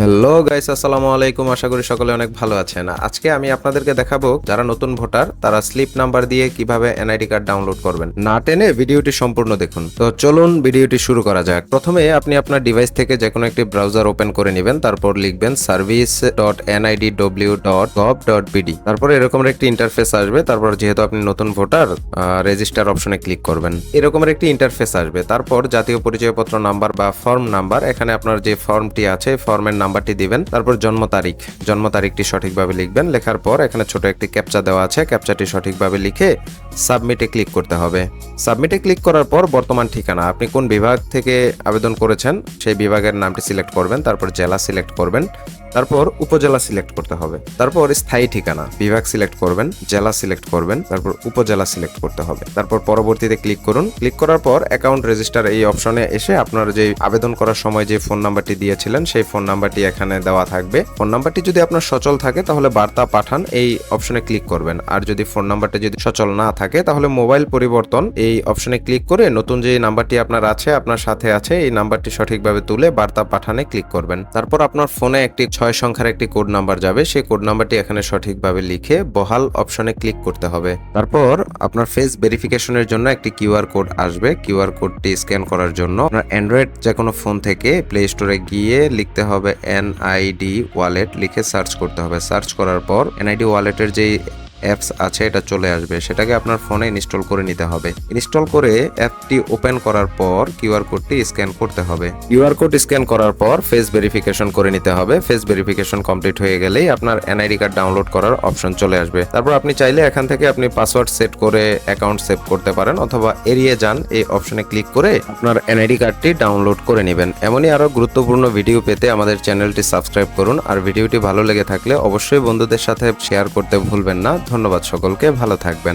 Hello guys আসসালামু আলাইকুম। আশা করি সকলে অনেক ভালো আছেন। আজকে আমি আপনাদেরকে দেখাবো যারা নতুন ভোটার, তারা স্লিপ নাম্বার দিয়ে কীভাবে এনআইডি কার্ড ডাউনলোড করবেন। না টেনে ভিডিওটি সম্পূর্ণ দেখুন। তো চলুন ভিডিওটি শুরু করা যাক। প্রথমে আপনি আপনার ডিভাইস থেকে যে কোনো একটি ব্রাউজার ওপেন করে নেবেন, তারপর লিখবেন service dot NID W dot gov dot BD তারপর এরকমের একটি ইন্টারফেস আসবে। তারপর যেহেতু আপনি নতুন ভোটার রেজিস্টার অপশনে ক্লিক করবেন। এরকমের একটি ইন্টারফেস আসবে। তারপর জাতীয় পরিচয়পত্র নাম্বার বা ফর্ম নাম্বার এখানে আপনার যে ফর্মটি আছে ফর্মের নাম্বারটি দিবেন, তারপর জন্ম তারিখ। জন্ম তারিখটি সঠিকভাবে লিখবেন, লেখার পর এখানে ছোট একটি ক্যাপচা দেওয়া আছে। ক্যাপচাটি সঠিকভাবে লিখে সাবমিটে ক্লিক করতে হবে। সাবমিটে ক্লিক করার পর বর্তমান ঠিকানা, আপনি কোন বিভাগ থেকে আবেদন করেছেন সেই বিভাগের নামটি সিলেক্ট করবেন, তারপর জেলা সিলেক্ট করবেন, তারপর উপজেলা সিলেক্ট করতে হবে, তারপর স্থায়ী ঠিকানা, বিভাগ সিলেক্ট করবেন, জেলা সিলেক্ট করবেন, তারপর উপজেলা সিলেক্ট করতে হবে। তারপর পরবর্তীতে ক্লিক করুন ক্লিক করার পর অ্যাকাউন্ট রেজিস্টার এই অপশনে এসে আপনার যে আবেদন করার সময় যে ফোন নাম্বারটি দিয়েছিলেন, সেই ফোন নাম্বারটি এখানে দেওয়া থাকবে। ফোন নাম্বারটি যদি আপনার সচল থাকে, তাহলে বার্তা পাঠান, এই অপশনে ক্লিক করবেন। আর যদি ফোন নাম্বারটি যদি সচল না থাকে তাহলে মোবাইল পরিবর্তন এই অপশনে ক্লিক করে নতুন যে নাম্বারটি আপনার আছে, আপনার সাথে আছে, এই নাম্বারটি সঠিকভাবে তুলে বার্তা পাঠানে ক্লিক করবেন। তারপর আপনার ফোনে একটি ছয় সংখ্যার একটি কোড নাম্বার যাবে, সেই কোড নাম্বারটি এখানে সঠিকভাবে লিখে বহাল অপশনে ক্লিক করতে হবে। তারপর আপনার ফেস ভেরিফিকেশনের জন্য একটি কিউআর কোড আসবে। কিউআর কোডটি স্ক্যান করার জন্য আপনার অ্যান্ড্রয়েড যে কোনো ফোন থেকে প্লে স্টোরে গিয়ে লিখতে হবে এনআইডি ওয়ালেট লিখে সার্চ করতে হবে। সার্চ করার পর এনআইডি ওয়ালেটের যেই অ্যাপস আছে, এটা চলে আসবে। সেটাকে আপনার ফোনে ইনস্টল করে নিতে হবে। ইনস্টল করে অ্যাপটি ওপেন করার পর কিউআর কোডটি স্ক্যান করতে হবে। কিউআর কোড স্ক্যান করার পর ফেস ভেরিফিকেশন করে নিতে হবে। ফেস ভেরিফিকেশন কমপ্লিট হয়ে গেলেই আপনার এনআইডি কার্ড ডাউনলোড করার অপশন চলে আসবে। তারপর আপনি চাইলে এখান থেকে আপনি পাসওয়ার্ড সেট করে অ্যাকাউন্ট সেভ করতে পারেন অথবা এড়িয়ে যান, এই অপশনে ক্লিক করে আপনার এনআইডি কার্ডটি ডাউনলোড করে নেবেন। এমনই আরও গুরুত্বপূর্ণ ভিডিও পেতে আমাদের চ্যানেলটি সাবস্ক্রাইব করুন। আর ভিডিওটি ভালো লেগে থাকলে অবশ্যই বন্ধুদের সাথে শেয়ার করতে ভুলবেন না। ধন্যবাদ সকলকে ভালো থাকবেন।